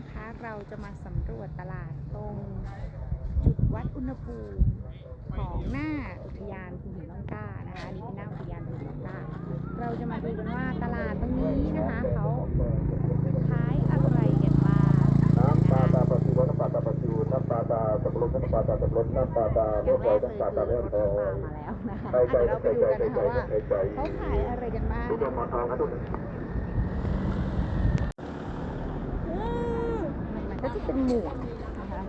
นะคะ เราจะมาสำรวจตลาดตรงจุดวัดอุณหภูมิของหน้าอุทยานภูหินร่องกล้านะคะนนี้เป็นหน้าอุทยานภูหินร่องกล้า เราจะมาดูกันว่าตลาดตรงนี้นะคะเขาขายอะไรกันบ้างน้ำปลานะคะตาปลาซิวน้ำปลาตาปลาซิวน้ำปลาตาสับปะรดน้ำปลาตาสับปะรดน้ำปลาตาอเลืย่าองดแรฝอยกเลยน้ำปลาตารเลือดถทปอลามาแล้วนะคะใช่ใช่เดี๋ยวเราไปดูกันนะคะว่าเขาขายอะไรกันบ้างดูดมทองครับทุก มันก็ จะเป็นหมวกนะคะ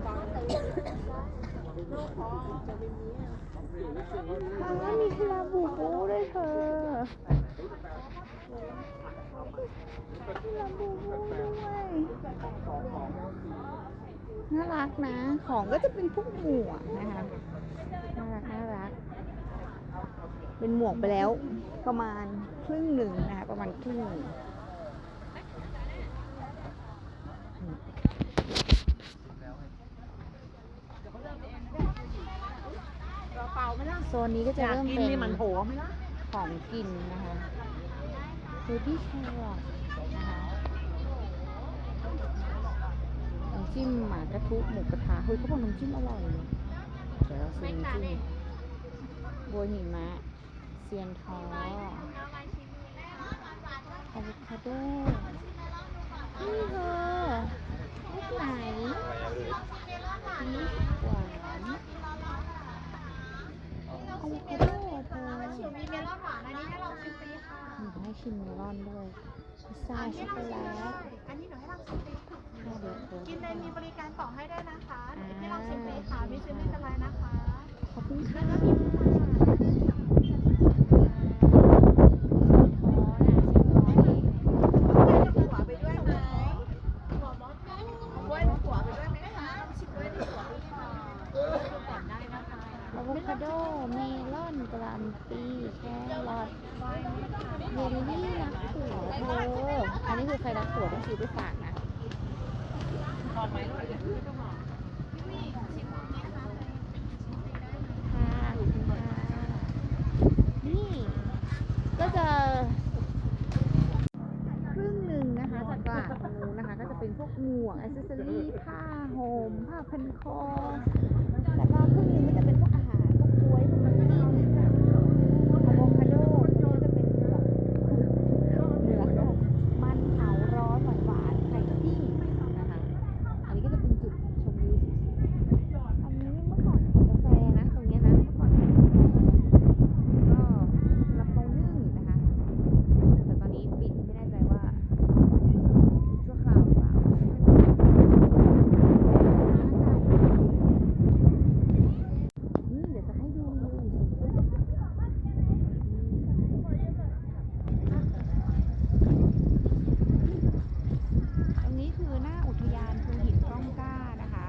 อ๋อมีคาราบูบูด้วยเธอคาราบูบูด้วยน่ารักนะ ของก็จะเป็นพวกหมวกนะคะน่ารักน่ารัก เป็นหมวกไปแล้วประมาณครึ่งหนึ่งนะคะประมาณครึ่งหนึ่ง โซนนี้ก็จะเริ่มเป็นของกินนะคะคือพี่แครอทนะคะน้ำจิ้มหมากระทุหมูกระทะเฮ้ยเขาบอกน้ำจิ้มอร่อยเดี๋ยวเราซื้อน้ำจิ้มบัวหิมะเซียนท้ออะโวคาโดนี่เธอลูกไหนนี่หวานอะโวคาโดเธอ มี เมลอนหวานอันนี้ให้ลองชิมฟรีค่ะหนูให้ชิมเมลอนด้วยพิซซ่าช็อกโกแลตอันนี้หนูให้ลองชิมฟรีค่ะข้าวเดือดเธอกินเลยมีบริการต่อให้ด้วยนะคะเดี๋ยวให้ลองชิมฟรีค่ะไม่ชิมไม่เป็นไรนะคะ ขอบคุณค่ะ แล้วก็มี หัวไปด้วยไหมหัวมดกล้วยหัวไปด้วยไหมคะชิมด้วยดีกว่าค่ะก่อนได้นะคะ อะโว คาโด เมลอนกรัมปีแครอทเยลลี่รักถั่วเธออันนี้คือใครรักถั่วต้องซื้อไปฝากนะค่ะขอบคุณค่ะนี่ก็จะครึ่งหนึ่งนะคะจากตลาดนู้นนะคะ ก็จะเป็นพวกหมวกอ c เซสซอรี่ผ้าห่มผ้าพันคอแล้วก็ครึ่งหนึงก็จะเป็นพวกอาหารพวกกล้วยพวกน้ำจิ้มอะโวคาโดตรงนี้ก็จะเป็นแบบเหนือมันเผาร้อนหวานๆไข่ปิ้งนะคะ อันนี้ก็จะเป็นจุดชมวิวสวยๆอันนี้เมื่อก่อนขายกาแฟนะตรงเนี้ยนะเมื่อก่อนขายกาแฟก็ลำโพงนึ่งนะคะ แต่ตอนนี้ปิดไม่แน่ใจว่าปิดชั่วคราวหรือเปล่านี่เดี๋ยวจะให้ดูตรงนี้คือหน้าอุทยานภูหินร่องกล้านะคะ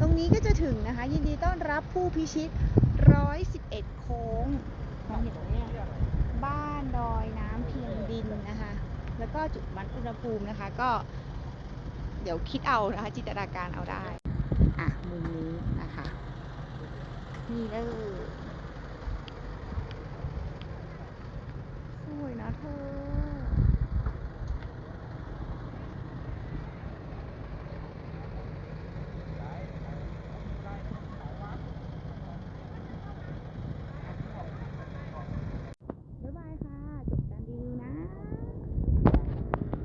ตรงนี้ก็จะถึงนะคะ ยินดีต้อนรับผู้พิชิต 111 โค้งมองเห็นไหมเนี่ยบ้านดอยน้ำเพียงดินนะคะ แล้วก็จุดวัดอุณหภูมินะคะ ก็ เดี๋ยวคิดเอานะคะ จินตนาการเอาได้ อะ มุมนี้นะคะ นี่เลยสวยนะเธอ